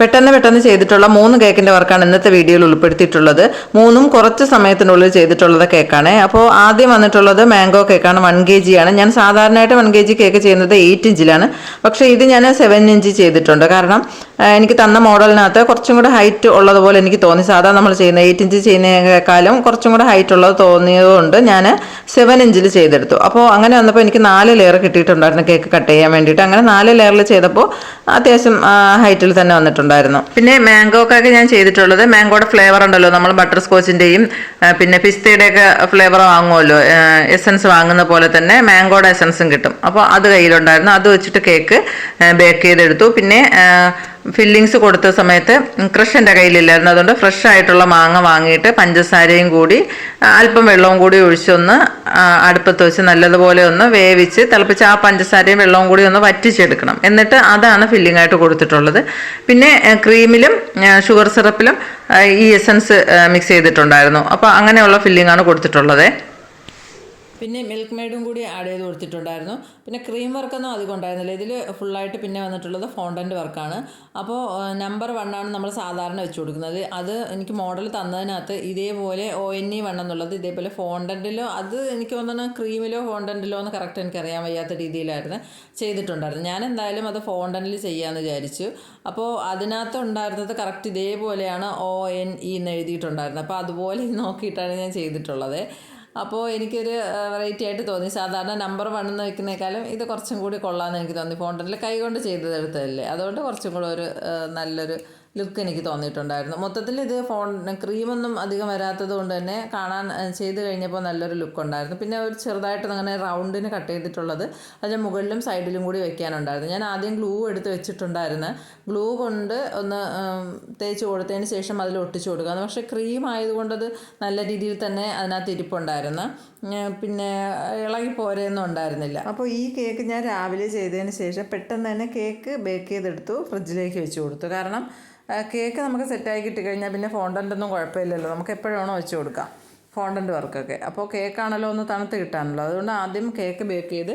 പെട്ടെന്ന് പെട്ടെന്ന് ചെയ്തിട്ടുള്ള മൂന്ന് കേക്കിന്റെ വർക്കാണ് ഇന്നത്തെ വീഡിയോയിൽ ഉൾപ്പെടുത്തിയിട്ടുള്ളത്. മൂന്നും കുറച്ച് സമയത്തിനുള്ളിൽ ചെയ്തിട്ടുള്ളത് കേക്കാണ്. അപ്പോൾ ആദ്യം വന്നിട്ടുള്ളത് മാംഗോ കേക്കാണ് വൺ കെ ജി ആണ്. ഞാൻ സാധാരണയായിട്ട് വൺ കെ ജി കേക്ക് ചെയ്യുന്നത് എയ്റ്റ് ഇഞ്ചിലാണ്. പക്ഷേ ഇത് ഞാൻ സെവൻ ഇഞ്ച് ചെയ്തിട്ടുണ്ട്. കാരണം എനിക്ക് തന്ന മോഡലിനകത്ത് കുറച്ചും കൂടെ ഹൈറ്റ് ഉള്ളതുപോലെ എനിക്ക് തോന്നി. സാധാരണ നമ്മൾ ചെയ്യുന്ന എയ്റ്റ് ഇഞ്ച് ചെയ്യുന്നതിനേക്കാളും കുറച്ചും കൂടെ ഹൈറ്റ് ഉള്ളത് തോന്നിയതുകൊണ്ട് ഞാൻ സെവൻ ഇഞ്ചിൽ ചെയ്തെടുത്തു. അപ്പോൾ അങ്ങനെ വന്നപ്പോൾ എനിക്ക് നാല് ലെയർ കിട്ടിയിട്ടുണ്ടായിരുന്നു കേക്ക് കട്ട് ചെയ്യാൻ വേണ്ടിയിട്ട്. അങ്ങനെ നാല് ലെയറിൽ ചെയ്തപ്പോൾ അത്യാവശ്യം ഹൈറ്റിൽ തന്നെ വന്നിട്ടുണ്ടായിരുന്നു പിന്നെ മാംഗോ കേക്ക് ഞാൻ ചെയ്തിട്ടുള്ളത്. മാംഗോയുടെ ഫ്ലേവർ ഉണ്ടല്ലോ. നമ്മൾ ബട്ടർ സ്കോച്ചിന്റെയും പിന്നെ പിസ്തയുടെ ഒക്കെ ഫ്ലേവർ വാങ്ങുമല്ലോ എസൻസ് വാങ്ങുന്ന പോലെ തന്നെ മാംഗോയുടെ എസൻസും കിട്ടും. അപ്പോൾ അത് കയ്യിലുണ്ടായിരുന്നു. അത് വെച്ചിട്ട് കേക്ക് ബേക്ക് ചെയ്തെടുത്തു. പിന്നെ ഫില്ലിങ്സ് കൊടുത്ത സമയത്ത് ക്രഷ് എന്റെ കയ്യിലില്ലായിരുന്നു. അതുകൊണ്ട് ഫ്രഷ് ആയിട്ടുള്ള മാങ്ങ വാങ്ങിയിട്ട് പഞ്ചസാരയും കൂടി അല്പം വെള്ളവും കൂടി ഒഴിച്ചൊന്ന് അടുപ്പത്ത് വെച്ച് നല്ലതുപോലെ ഒന്ന് വേവിച്ച് തിളപ്പിച്ച് ആ പഞ്ചസാരയും വെള്ളവും കൂടി ഒന്ന് വറ്റിച്ചെടുക്കണം. എന്നിട്ട് അതാണ് ഫില്ലിംഗ് ആയിട്ട് കൊടുത്തിട്ടുള്ളത്. പിന്നെ ക്രീമിലും ഷുഗർ സിറപ്പിലും ഈ എസൻസ് മിക്സ് ചെയ്തിട്ടുണ്ടായിരുന്നു. അപ്പോൾ അങ്ങനെയുള്ള ഫില്ലിംഗ് ആണ് കൊടുത്തിട്ടുള്ളത്. പിന്നെ മിൽക്ക് മെയ്ഡും കൂടി ആഡ് ചെയ്ത് കൊടുത്തിട്ടുണ്ടായിരുന്നു. പിന്നെ ക്രീം വർക്കൊന്നും അധികം ഉണ്ടായിരുന്നില്ല. ഇതിൽ ഫുള്ളായിട്ട് പിന്നെ വന്നിട്ടുള്ളത് ഫോണ്ടന്റ് വർക്കാണ് അപ്പോൾ നമ്പർ വണ്ണാണ് നമ്മൾ സാധാരണ വെച്ച് കൊടുക്കുന്നത്. അത് എനിക്ക് മോഡൽ തന്നതിനകത്ത് ഇതേപോലെ ഒ എൻ ഇ വൺ എന്നുള്ളത് ഇതേപോലെ ഫോണ്ടന്റിലോ അത് എനിക്ക് തോന്നുന്നു ക്രീമിലോ ഫോണ്ടന്റിലോ എന്ന് കറക്റ്റ് എനിക്ക് അറിയാൻ വയ്യാത്ത രീതിയിലായിരുന്നു ചെയ്തിട്ടുണ്ടായിരുന്നു ഞാൻ എന്തായാലും അത് ഫോണ്ടന്റിൽ ചെയ്യാമെന്ന് വിചാരിച്ചു. അപ്പോൾ അതിനകത്ത് ഉണ്ടായിരുന്നത് കറക്റ്റ് ഇതേപോലെയാണ് ഒ എൻ ഇ എന്ന് എഴുതിയിട്ടുണ്ടായിരുന്നത്. അപ്പോൾ അതുപോലെ നോക്കിയിട്ടാണ് ഞാൻ ചെയ്തിട്ടുള്ളത്. അപ്പോൾ എനിക്കൊരു വെറൈറ്റി ആയിട്ട് തോന്നി. സാധാരണ നമ്പർ വൺ എന്ന് വെക്കുന്നേക്കാളും ഇത് കുറച്ചും കൂടി കൊള്ളാമെന്ന് എനിക്ക് തോന്നി. ഫോണ്ടനിൽ കൈ കൊണ്ട് ചെയ്തെടുത്തതല്ലേ അതുകൊണ്ട് കുറച്ചും കൂടെ ഒരു നല്ലൊരു ലുക്ക് എനിക്ക് തോന്നിയിട്ടുണ്ടായിരുന്നു. മൊത്തത്തിൽ ഇത് ഫോൺ ക്രീമൊന്നും അധികം വരാത്തത് കൊണ്ട് തന്നെ കാണാൻ ചെയ്ത് കഴിഞ്ഞപ്പോൾ നല്ലൊരു ലുക്ക് ഉണ്ടായിരുന്നു. പിന്നെ ഒരു ചെറുതായിട്ട് അങ്ങനെ റൗണ്ടിന് കട്ട് ചെയ്തിട്ടുള്ളത് അതിന്റെ മുകളിലും സൈഡിലും കൂടി വെക്കാനുണ്ടായിരുന്നു. ഞാൻ ആദ്യം ഗ്ലൂ എടുത്ത് വെച്ചിട്ടുണ്ടായിരുന്നു. ഗ്ലൂ കൊണ്ട് ഒന്ന് തേച്ച് കൊടുത്തതിന് ശേഷം അതിൽ ഒട്ടിച്ചു കൊടുക്കുക. പക്ഷേ ക്രീം ആയതുകൊണ്ട് അത് നല്ല രീതിയിൽ തന്നെ അതിനകത്ത് ഇരിപ്പുണ്ടായിരുന്നു. പിന്നെ ഇളകി പോരെയൊന്നും ഉണ്ടായിരുന്നില്ല. അപ്പോൾ ഈ കേക്ക് ഞാൻ രാവിലെ ചെയ്തതിന് ശേഷം പെട്ടെന്ന് തന്നെ കേക്ക് ബേക്ക് ചെയ്തെടുത്തു ഫ്രിഡ്ജിലേക്ക് വെച്ച് കൊടുത്തു. കാരണം കേക്ക് നമുക്ക് സെറ്റായി കിട്ടിക്കഴിഞ്ഞാൽ പിന്നെ ഫോണ്ടന്റ് ഒന്നും കുഴപ്പമില്ലല്ലോ. നമുക്ക് എപ്പോഴാണോ വെച്ച് കൊടുക്കാം ഫോണ്ടന്റ് വർക്കൊക്കെ അപ്പോൾ കേക്കാണല്ലോ ഒന്ന് തണുത്ത് കിട്ടാനല്ലോ അതുകൊണ്ട് ആദ്യം കേക്ക് ബേക്ക് ചെയ്ത്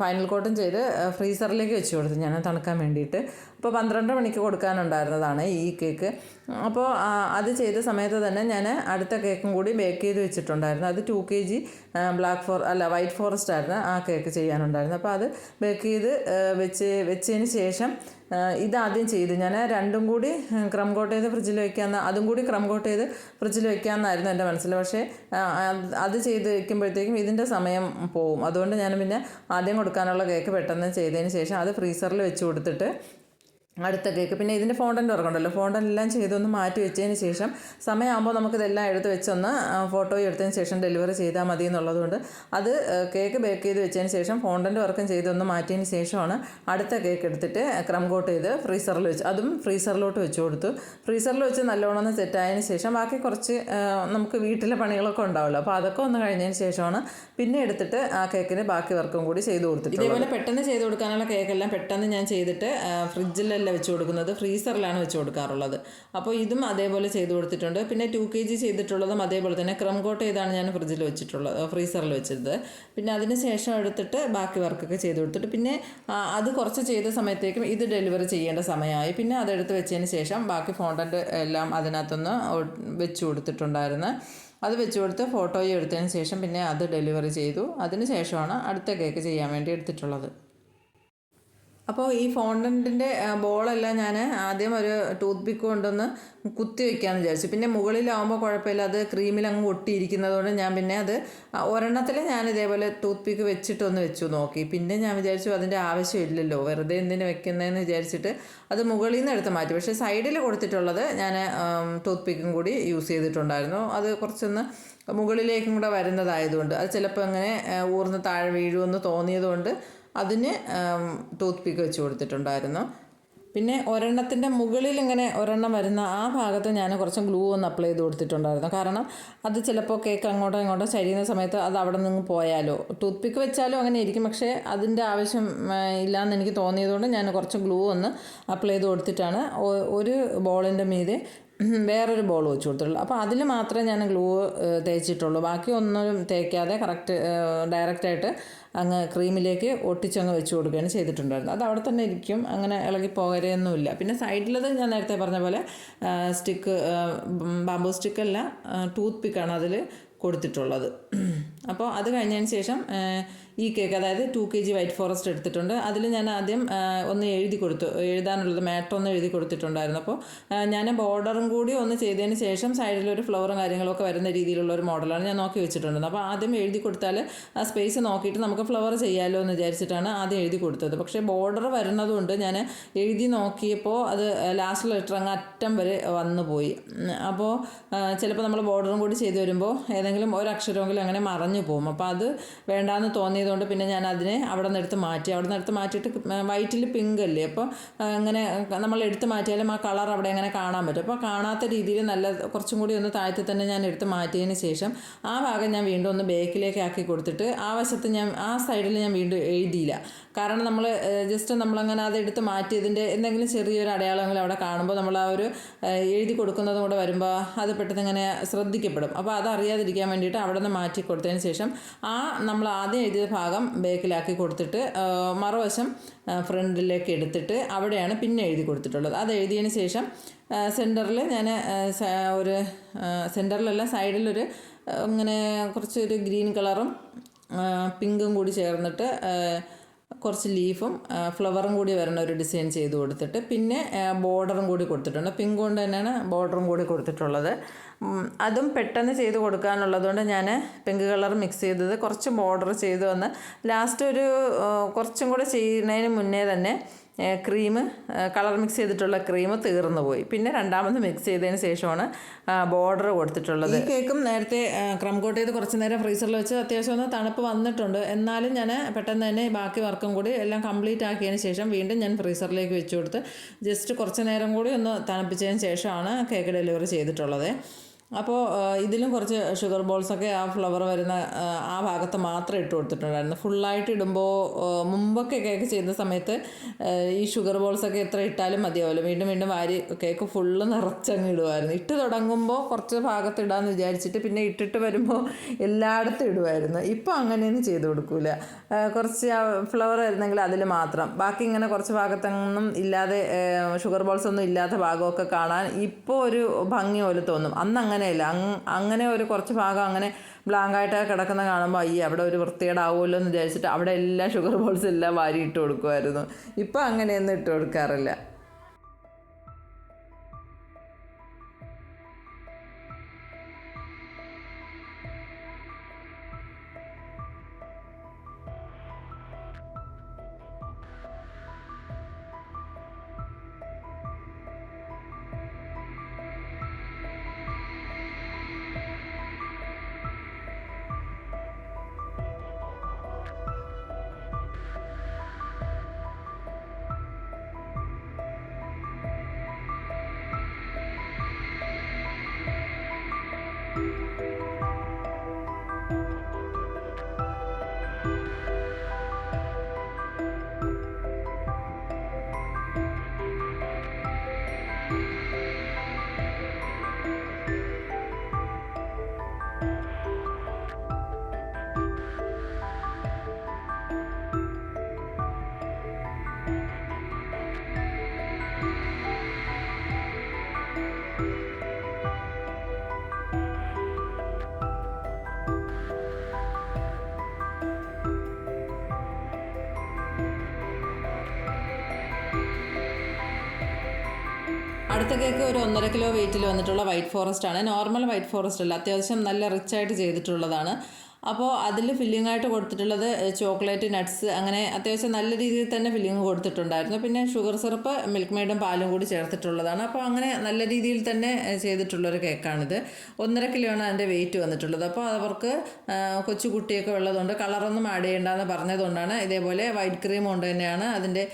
ഫൈനൽ കോട്ടും ചെയ്ത് ഫ്രീസറിലേക്ക് വെച്ച് കൊടുത്തു. ഞാൻ തണുക്കാൻ വേണ്ടിയിട്ട്. അപ്പോൾ പന്ത്രണ്ട് മണിക്ക് കൊടുക്കാനുണ്ടായിരുന്നതാണ് ഈ കേക്ക്. അപ്പോൾ അത് ചെയ്ത സമയത്ത് തന്നെ ഞാൻ അടുത്ത കേക്കും കൂടി ബേക്ക് ചെയ്ത് വെച്ചിട്ടുണ്ടായിരുന്നു. അത് two K G black forest അല്ല വൈറ്റ് ഫോറസ്റ്റ് ആയിരുന്നു ആ കേക്ക് ചെയ്യാനുണ്ടായിരുന്നു അപ്പോൾ അത് ബേക്ക് ചെയ്ത് വെച്ച് വെച്ചതിന് ശേഷം ഇതാദ്യം ചെയ്തു. ഞാൻ രണ്ടും കൂടി ക്രം കോട്ട് ചെയ്ത് ഫ്രിഡ്ജിൽ വെക്കാമെന്ന് അതും കൂടി ക്രം കോട്ട് ചെയ്ത് ഫ്രിഡ്ജിൽ വെക്കാമെന്നായിരുന്നു എന്റെ മനസ്സിൽ. പക്ഷേ അത് ചെയ്ത് വെക്കുമ്പോഴത്തേക്കും ഇതിന്റെ സമയം പോവും. അതുകൊണ്ട് ഞാൻ പിന്നെ ആദ്യം കൊടുക്കാനുള്ള കേക്ക് പെട്ടെന്ന് ചെയ്തതിന് ശേഷം അത് ഫ്രീസറിൽ വെച്ച് കൊടുത്തിട്ട് അടുത്ത കേക്ക്. പിന്നെ ഇതിന്റെ ഫോണ്ടന്റ് ഉറക്കുണ്ടല്ലോ ഫോണ്ടന്റ് എല്ലാം ചെയ്തൊന്ന് മാറ്റി വെച്ചതിന് ശേഷം സമയമാകുമ്പോൾ നമുക്കിതെല്ലാം എടുത്ത് വെച്ചൊന്ന് ഫോട്ടോ എടുത്തതിന് ശേഷം ഡെലിവറി ചെയ്താൽ മതി എന്നുള്ളതുകൊണ്ട് അത് കേക്ക് ബേക്ക് ചെയ്ത് വെച്ചതിന് ശേഷം ഫോണ്ടന്റ് വർക്കും ചെയ്തൊന്ന് മാറ്റിയതിന് ശേഷമാണ് അടുത്ത കേക്ക് എടുത്തിട്ട് ക്രം കോട്ട് ചെയ്ത് ഫ്രീസറിൽ വെച്ച് അതും ഫ്രീസറിലോട്ട് വെച്ച് കൊടുത്തു. ഫ്രീസറിൽ വെച്ച് നല്ലോണം സെറ്റായതിന് ശേഷം ബാക്കി കുറച്ച് നമുക്ക് വീട്ടിലെ പണികളൊക്കെ ഉണ്ടാവുമല്ലോ അപ്പോൾ അതൊക്കെ ഒന്ന് കഴിഞ്ഞതിന് ശേഷമാണ് പിന്നെ എടുത്തിട്ട് ആ കേക്കിന് ബാക്കി വർക്കും കൂടി ചെയ്ത് കൊടുത്തിട്ട് ഇതേപോലെ പെട്ടെന്ന് ചെയ്ത് കൊടുക്കാനുള്ള കേക്കെല്ലാം പെട്ടെന്ന് ഞാൻ ചെയ്തിട്ട് ഫ്രിഡ്ജിലല്ല വെച്ച് കൊടുക്കുന്നത് ഫ്രീസറിലാണ് വെച്ച് കൊടുക്കാറുള്ളത്. അപ്പോൾ ഇതും അതേപോലെ ചെയ്ത് കൊടുത്തിട്ടുണ്ട്. പിന്നെ ടു കെ ജി ചെയ്തിട്ടുള്ളതും അതേപോലെ തന്നെ ക്രം കോട്ട് ചെയ്താണ് ഞാൻ ഫ്രിഡ്ജിൽ വെച്ചിട്ടുള്ളത് ഫ്രീസറിൽ വെച്ചത്. പിന്നെ അതിന് ശേഷം എടുത്തിട്ട് ബാക്കി വർക്കൊക്കെ ചെയ്ത് കൊടുത്തിട്ട് പിന്നെ അത് കുറച്ച് ചെയ്ത സമയത്തേക്കും ഇത് ഡെലിവറി ചെയ്യേണ്ട സമയമായി. പിന്നെ അതെടുത്ത് വെച്ചതിന് ശേഷം ബാക്കി ഫോണ്ടന്റ് എല്ലാം അതിനകത്തൊന്ന് വെച്ച് കൊടുത്തിട്ടുണ്ടായിരുന്നു. അത് വെച്ച് കൊടുത്ത് ഫോട്ടോയും എടുത്തതിന് ശേഷം പിന്നെ അത് ഡെലിവറി ചെയ്തു. അതിന് ശേഷമാണ് അടുത്ത കേക്ക് ചെയ്യാൻ വേണ്ടി എടുത്തിട്ടുള്ളത്. അപ്പോൾ ഈ ഫോണ്ടന്റിന്റെ ബോളെല്ലാം ഞാൻ ആദ്യം ഒരു ടൂത്ത് പിക്ക് കൊണ്ടൊന്ന് കുത്തി വെക്കാമെന്ന് വിചാരിച്ചു. പിന്നെ മുകളിലാവുമ്പോൾ കുഴപ്പമില്ല അത് ക്രീമിൽ അങ്ങ് ഒട്ടിയിരിക്കുന്നതുകൊണ്ട് ഞാൻ പിന്നെ അത് ഒരെണ്ണത്തിൽ ഞാൻ ഇതേപോലെ ടൂത്ത് പിക്ക് വെച്ചിട്ടൊന്ന് വെച്ചു നോക്കി. പിന്നെ ഞാൻ വിചാരിച്ചു അതിന്റെ ആവശ്യമില്ലല്ലോ വെറുതെ എന്തിനു വെക്കുന്നതെന്ന് വിചാരിച്ചിട്ട് അത് മുകളിൽ നിന്ന് എടുത്ത് മാറ്റി. പക്ഷേ സൈഡിൽ കൊടുത്തിട്ടുള്ളത് ഞാൻ ടൂത്ത് പിക്കും കൂടി യൂസ് ചെയ്തിട്ടുണ്ടായിരുന്നു. അത് കുറച്ചൊന്ന് മുകളിലേക്കും കൂടെ വരുന്നതായതുകൊണ്ട് അത് ചിലപ്പോൾ അങ്ങനെ ഊർന്ന് താഴെ വീഴുമെന്ന് തോന്നിയതുകൊണ്ട് അതിന് ടൂത്ത് പിക്ക് വെച്ച് കൊടുത്തിട്ടുണ്ടായിരുന്നു. പിന്നെ ഒരെണ്ണത്തിന്റെ മുകളിൽ ഇങ്ങനെ ഒരെണ്ണം വരുന്ന ആ ഭാഗത്ത് ഞാൻ കുറച്ച് ഗ്ലൂ ഒന്ന് അപ്ലൈ ചെയ്ത് കൊടുത്തിട്ടുണ്ടായിരുന്നു. കാരണം അത് ചിലപ്പോൾ കേക്ക് അങ്ങോട്ടോ ഇങ്ങോട്ടോ ചരിയുന്ന സമയത്ത് അത് അവിടെ നിന്ന് പോയാലോ. ടൂത്ത് പിക്ക് വെച്ചാലും അങ്ങനെ ഇരിക്കും. പക്ഷേ അതിന്റെ ആവശ്യം ഇല്ലയെന്ന് എനിക്ക് തോന്നിയതുകൊണ്ട് ഞാൻ കുറച്ച് ഗ്ലൂ ഒന്ന് അപ്ലൈ ചെയ്ത് കൊടുത്തിട്ടാണ്. ഒരു ബോളിന്റെ മീതെ വേറൊരു ബോൾ വെച്ച് കൊടുത്തിട്ടുള്ളൂ. അപ്പോൾ അതിൽ മാത്രമേ ഞാൻ ഗ്ലൂ തേച്ചിട്ടുള്ളൂ. ബാക്കി ഒന്നും തേക്കാതെ കറക്റ്റ് ഡയറക്റ്റായിട്ട് അങ്ങ് ക്രീമിലേക്ക് ഒട്ടിച്ചങ്ങ് വെച്ച് കൊടുക്കുകയാണ് ചെയ്തിട്ടുണ്ടായിരുന്നത്. അത് അവിടെ തന്നെ ഇരിക്കും. അങ്ങനെ ഇളകി പോകരുതൊന്നുമില്ല. പിന്നെ സൈഡിലത് ഞാൻ നേരത്തെ പറഞ്ഞ പോലെ സ്റ്റിക്ക് ബാമ്പു സ്റ്റിക്കല്ല ടൂത്ത് പിക്കാണ് അതിൽ കൊടുത്തിട്ടുള്ളത്. അപ്പോൾ അത് കഴിഞ്ഞതിന് ശേഷം ഈ കേക്ക് അതായത് two K G white forest എടുത്തിട്ടുണ്ട്. അതിൽ ഞാൻ ആദ്യം ഒന്ന് എഴുതി കൊടുത്തു. എഴുതാനുള്ളത് മാറ്റർ ഒന്ന് എഴുതി കൊടുത്തിട്ടുണ്ടായിരുന്നു. അപ്പോൾ ഞാൻ ബോർഡറും കൂടി ഒന്ന് ചെയ്തതിന് ശേഷം സൈഡിൽ ഒരു ഫ്ലവറും കാര്യങ്ങളൊക്കെ വരുന്ന രീതിയിലുള്ള ഒരു മോഡലാണ് ഞാൻ നോക്കി വെച്ചിട്ടുണ്ട് അപ്പോൾ ആദ്യം എഴുതി കൊടുത്താൽ ആ സ്പേസ് നോക്കിയിട്ട് നമുക്ക് ഫ്ലവർ ചെയ്യാമല്ലോ എന്ന് വിചാരിച്ചിട്ടാണ് ആദ്യം എഴുതി കൊടുത്തത്. പക്ഷേ ബോർഡർ വരുന്നതുകൊണ്ട് ഞാൻ എഴുതി നോക്കിയപ്പോൾ അത് ലാസ്റ്റ് ലെറ്റർ അങ്ങ് അറ്റം വരെ വന്നു പോയി. അപ്പോൾ ചിലപ്പോൾ നമ്മൾ ബോർഡറും കൂടി ചെയ്തു വരുമ്പോൾ ഏതെങ്കിലും ഒരു അക്ഷരമെങ്കിലും അങ്ങനെ മറഞ്ഞു പോകും. അപ്പോൾ അത് വേണ്ടാന്ന് തോന്നിയതുകൊണ്ട് പിന്നെ ഞാൻ അതിനെ അവിടെ നിന്ന് എടുത്ത് മാറ്റി. അവിടെ നിന്ന് എടുത്ത് മാറ്റിയിട്ട് വൈറ്റിൽ പിങ്ക് അല്ലേ അപ്പോൾ അങ്ങനെ നമ്മൾ എടുത്ത് മാറ്റിയാലും ആ കളർ അവിടെ അങ്ങനെ കാണാൻ പറ്റും. അപ്പോൾ കാണാത്ത രീതിയിൽ നല്ല കുറച്ചും കൂടി ഒന്ന് താഴ്ത്തി തന്നെ ഞാൻ എടുത്ത് മാറ്റിയതിന് ശേഷം ആ ഭാഗം ഞാൻ വീണ്ടും ഒന്ന് ബേക്കിലേക്ക് ആക്കി കൊടുത്തിട്ട് ആ വശത്ത് ഞാൻ ആ സൈഡിൽ ഞാൻ വീണ്ടും എഴുതിയില്ല. കാരണം നമ്മൾ ജസ്റ്റ് നമ്മളങ്ങനെ അത് എടുത്ത് മാറ്റിയതിന്റെ എന്തെങ്കിലും ചെറിയൊരു അടയാളങ്ങൾ അവിടെ കാണുമ്പോൾ നമ്മൾ ആ ഒരു എഴുതി കൊടുക്കുന്നതും കൂടെ വരുമ്പോൾ അത് പെട്ടെന്ന് ഇങ്ങനെ ശ്രദ്ധിക്കപ്പെടും. അപ്പോൾ അത് അറിയാതിരിക്കാൻ വേണ്ടിയിട്ട് അവിടെ നിന്ന് മാറ്റി കൊടുത്തതിന് ശേഷം ആ നമ്മൾ ആദ്യം എഴുതിയ ഭാഗം ബേക്കിലാക്കി കൊടുത്തിട്ട് മറുവശം ഫ്രണ്ടിലേക്ക് എടുത്തിട്ട് അവിടെയാണ് പിന്നെ എഴുതി കൊടുത്തിട്ടുള്ളത്. അത് എഴുതിയതിന് ശേഷം സെന്ററിൽ ഞാൻ ഒരു സെന്ററിലല്ല സൈഡിലൊരു ഇങ്ങനെ കുറച്ചൊരു ഗ്രീൻ കളറും പിങ്കും കൂടി ചേർന്നിട്ട് കുറച്ച് ലീഫും ഫ്ലവറും കൂടി വരുന്ന ഒരു ഡിസൈൻ ചെയ്ത് കൊടുത്തിട്ട് പിന്നെ ബോർഡറും കൂടി കൊടുത്തിട്ടുണ്ട്. പിങ്ക് കൊണ്ട് തന്നെയാണ് ബോർഡറും കൂടി കൊടുത്തിട്ടുള്ളത്. അതും പെട്ടെന്ന് ചെയ്ത് കൊടുക്കാനുള്ളതുകൊണ്ട് ഞാൻ പിങ്ക് കളർ മിക്സ് ചെയ്തത് കുറച്ച് ബോർഡർ ചെയ്ത് വന്ന് ലാസ്റ്റ് ഒരു കുറച്ചും കൂടെ ചെയ്യുന്നതിന് മുന്നേ തന്നെ ക്രീം കളർ മിക്സ് ചെയ്തിട്ടുള്ള ക്രീം തീർന്നു പോയി. പിന്നെ രണ്ടാമത് മിക്സ് ചെയ്തതിന് ശേഷമാണ് ബോർഡർ കൊടുത്തിട്ടുള്ളത്. ഈ കേക്കും നേരത്തെ ക്രം കോട്ട് ചെയ്ത് കുറച്ച് നേരം ഫ്രീസറിൽ വെച്ച് അത്യാവശ്യം ഒന്ന് തണുപ്പ് വന്നിട്ടുണ്ട്. എന്നാലും ഞാൻ പെട്ടെന്ന് തന്നെ ബാക്കി വർക്കും കൂടി എല്ലാം കംപ്ലീറ്റ് ആക്കിയതിന് ശേഷം വീണ്ടും ഞാൻ ഫ്രീസറിലേക്ക് വെച്ച് കൊടുത്ത് ജസ്റ്റ് കുറച്ച് നേരം കൂടി ഒന്ന് തണുപ്പിച്ചതിന് ശേഷമാണ് കേക്ക് ഡെലിവറി ചെയ്തിട്ടുള്ളത്. അപ്പോൾ ഇതിലും കുറച്ച് ഷുഗർ ബോൾസൊക്കെ ആ ഫ്ലവർ വരുന്ന ആ, ഭാഗത്ത് മാത്രം ഇട്ട് കൊടുത്തിട്ടുണ്ടായിരുന്നു. ഫുള്ളായിട്ട് ഇടുമ്പോൾ മുമ്പൊക്കെ കേക്ക് ചെയ്യുന്ന സമയത്ത് ഈ ഷുഗർ ബോൾസൊക്കെ എത്ര ഇട്ടാലും മതിയാവുമല്ലോ വീണ്ടും വീണ്ടും വാരി കേക്ക് ഫുള്ള് നിറച്ചങ്ങ് ഇടുമായിരുന്നു ഇട്ട് തുടങ്ങുമ്പോൾ കുറച്ച് ഭാഗത്ത് ഇടാമെന്ന് വിചാരിച്ചിട്ട് പിന്നെ ഇട്ടിട്ട് വരുമ്പോൾ എല്ലായിടത്തും ഇടുമായിരുന്നു ഇപ്പോൾ അങ്ങനെയൊന്നും ചെയ്ത് കൊടുക്കൂല. കുറച്ച് ഫ്ലവർ വരുന്നെങ്കിൽ അതിൽ മാത്രം. ബാക്കി ഇങ്ങനെ കുറച്ച് ഭാഗത്തൊന്നും ഇല്ലാതെ ഷുഗർ ബോൾസ് ഒന്നും ഇല്ലാത്ത ഭാഗമൊക്കെ കാണാൻ ഇപ്പോൾ ഒരു ഭംഗി പോലെ തോന്നും. അന്ന് അങ്ങനെയല്ല. അങ് അങ്ങനെ ഒരു കുറച്ച് ഭാഗം അങ്ങനെ ബ്ലാങ്ക് ആയിട്ട് കിടക്കുന്ന കാണുമ്പോൾ അയ്യ അവിടെ ഒരു വൃത്തികേടാവുമല്ലോ എന്ന് വിചാരിച്ചിട്ട് അവിടെ എല്ലാം ഷുഗർ ബോൾസ് എല്ലാം വാരി ഇട്ട് കൊടുക്കുമായിരുന്നു ഇപ്പം അങ്ങനെയൊന്നും ഇട്ട് കൊടുക്കാറില്ല. അടുത്ത കേക്ക് ഒരു ഒന്നര കിലോ വെയിറ്റിൽ വന്നിട്ടുള്ള വൈറ്റ് ഫോറസ്റ്റ് ആണ്. നോർമൽ വൈറ്റ് ഫോറസ്റ്റ് അല്ല അത്യാവശ്യം നല്ല റിച്ച് ആയിട്ട് ചെയ്തിട്ടുള്ളതാണ്. അപ്പോൾ അതിൽ ഫില്ലിംഗ് ആയിട്ട് കൊടുത്തിട്ടുള്ളത് ചോക്ലേറ്റ് നട്ട്സ് അങ്ങനെ അത്യാവശ്യം നല്ല രീതിയിൽ തന്നെ ഫില്ലിംഗ് കൊടുത്തിട്ടുണ്ടായിരുന്നു. പിന്നെ ഷുഗർ സിറപ്പ് മിൽക്ക് മെയ്ഡും പാലും കൂടി ചേർത്തിട്ടുള്ളതാണ്. അപ്പോൾ അങ്ങനെ നല്ല രീതിയിൽ തന്നെ ചെയ്തിട്ടുള്ളൊരു കേക്കാണിത്. ഒന്നര കിലോ ആണ് അതിന്റെ വെയിറ്റ് വന്നിട്ടുള്ളത്. അപ്പോൾ അവർക്ക് കൊച്ചു കുട്ടിയൊക്കെ ഉള്ളതുകൊണ്ട് കളറൊന്നും ആഡ് ചെയ്യേണ്ടെന്ന് പറഞ്ഞതുകൊണ്ടാണ് ഇതേപോലെ വൈറ്റ് ക്രീം കൊണ്ട് തന്നെയാണ് അതിന്റെ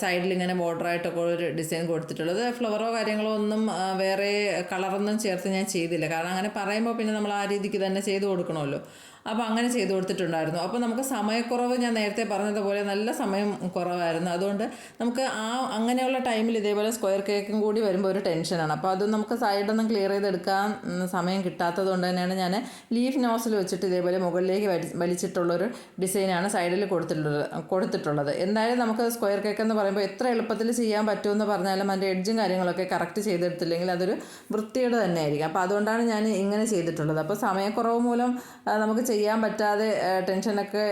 സൈഡിൽ ഇങ്ങനെ ബോർഡറായിട്ടൊക്കെ ഒരു ഡിസൈൻ കൊടുത്തിട്ടുള്ളത്. ഫ്ലവറോ കാര്യങ്ങളോ ഒന്നും വേറെ കളറൊന്നും ചേർത്ത് ഞാൻ ചെയ്തില്ല. കാരണം അങ്ങനെ പറയുമ്പോൾ പിന്നെ നമ്മൾ ആ രീതിക്ക് തന്നെ ചെയ്ത് കൊടുക്കണമല്ലോ. അപ്പോൾ അങ്ങനെ ചെയ്ത് കൊടുത്തിട്ടുണ്ടായിരുന്നു. അപ്പോൾ നമുക്ക് സമയക്കുറവ് ഞാൻ നേരത്തെ പറഞ്ഞതുപോലെ നല്ല സമയം കുറവായിരുന്നു. അതുകൊണ്ട് നമുക്ക് ആ അങ്ങനെയുള്ള ടൈമിൽ ഇതേപോലെ സ്ക്വയർ കേക്കും കൂടി വരുമ്പോൾ ഒരു ടെൻഷനാണ്. അപ്പോൾ അത് നമുക്ക് സൈഡൊന്നും ക്ലിയർ ചെയ്തെടുക്കാൻ സമയം കിട്ടാത്തത് കൊണ്ട് തന്നെയാണ് ഞാൻ ലീഫ് നോസിൽ വെച്ചിട്ട് ഇതേപോലെ മുകളിലേക്ക് വലി വലിച്ചിട്ടുള്ളൊരു ഡിസൈനാണ് സൈഡിൽ കൊടുത്തിട്ടുള്ളത് കൊടുത്തിട്ടുള്ളത്. എന്തായാലും നമുക്ക് സ്ക്വയർ കേക്ക് എന്ന് പറയുമ്പോൾ എത്ര എളുപ്പത്തിൽ ചെയ്യാൻ പറ്റുമെന്ന് പറഞ്ഞാലും അതിന്റെ എഡ്ജും കാര്യങ്ങളൊക്കെ കറക്റ്റ് ചെയ്തെടുത്തില്ലെങ്കിൽ അതൊരു വൃത്തിയുടെ തന്നെ ആയിരിക്കും അപ്പോൾ അതുകൊണ്ടാണ് ഞാൻ ഇങ്ങനെ ചെയ്തിട്ടുള്ളത്. അപ്പോൾ സമയക്കുറവ് മൂലം നമുക്ക് ചെയ്യാൻ പറ്റാതെ ടെൻഷനൊക്കെ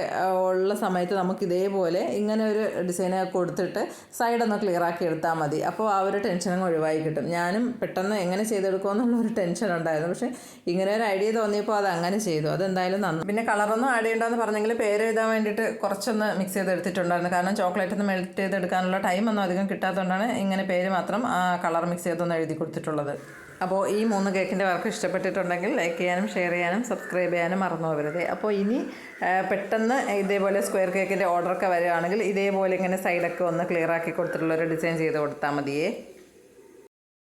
ഉള്ള സമയത്ത് നമുക്ക് ഇതേപോലെ ഇങ്ങനെ ഒരു ഡിസൈന് കൊടുത്തിട്ട് സൈഡൊന്ന് ക്ലിയർ ആക്കി എടുത്താൽ മതി. അപ്പോൾ ആ ഒരു ടെൻഷനും ഒഴിവായി കിട്ടും. ഞാനും പെട്ടെന്ന് എങ്ങനെ ചെയ്തെടുക്കുമെന്നുള്ള ഒരു ടെൻഷൻ ഉണ്ടായിരുന്നു പക്ഷേ ഇങ്ങനെ ഒരു ഐഡിയ തോന്നിയപ്പോൾ അത് അങ്ങനെ ചെയ്തു. അതെന്തായാലും നന്നു പിന്നെ കളറൊന്നും ആഡ് ചെയ്യണ്ടെന്ന് പറഞ്ഞെങ്കിൽ പേര് എഴുതാൻ വേണ്ടിയിട്ട് കുറച്ചൊന്ന് മിക്സ് ചെയ്തെടുത്തിട്ടുണ്ടായിരുന്നു. കാരണം ചോക്ലേറ്റ് ഒന്ന് മെൽറ്റ് ചെയ്തെടുക്കാനുള്ള ടൈം ഒന്നും അധികം കിട്ടാത്തതുകൊണ്ടാണ് ഇങ്ങനെ പേര് മാത്രം കളർ മിക്സ് ചെയ്തൊന്ന് എഴുതി കൊടുത്തിട്ടുള്ളത്. അപ്പോൾ ഈ മൂന്ന് കേക്കിന്റെ വർക്ക് ഇഷ്ടപ്പെട്ടിട്ടുണ്ടെങ്കിൽ ലൈക്ക് ചെയ്യാനും ഷെയർ ചെയ്യാനും സബ്സ്ക്രൈബ് ചെയ്യാനും മറന്നു പോകരുത്. അപ്പോൾ ഇനി പെട്ടെന്ന് ഇതേപോലെ സ്ക്വയർ കേക്കിന്റെ ഓർഡറൊക്കെ വരികയാണെങ്കിൽ ഇതേപോലെ ഇങ്ങനെ സൈഡൊക്കെ ഒന്ന് ക്ലിയർ ആക്കി കൊടുത്തിട്ടുള്ള ഒരു ഡിസൈൻ ചെയ്ത് കൊടുത്താൽ മതിയേ.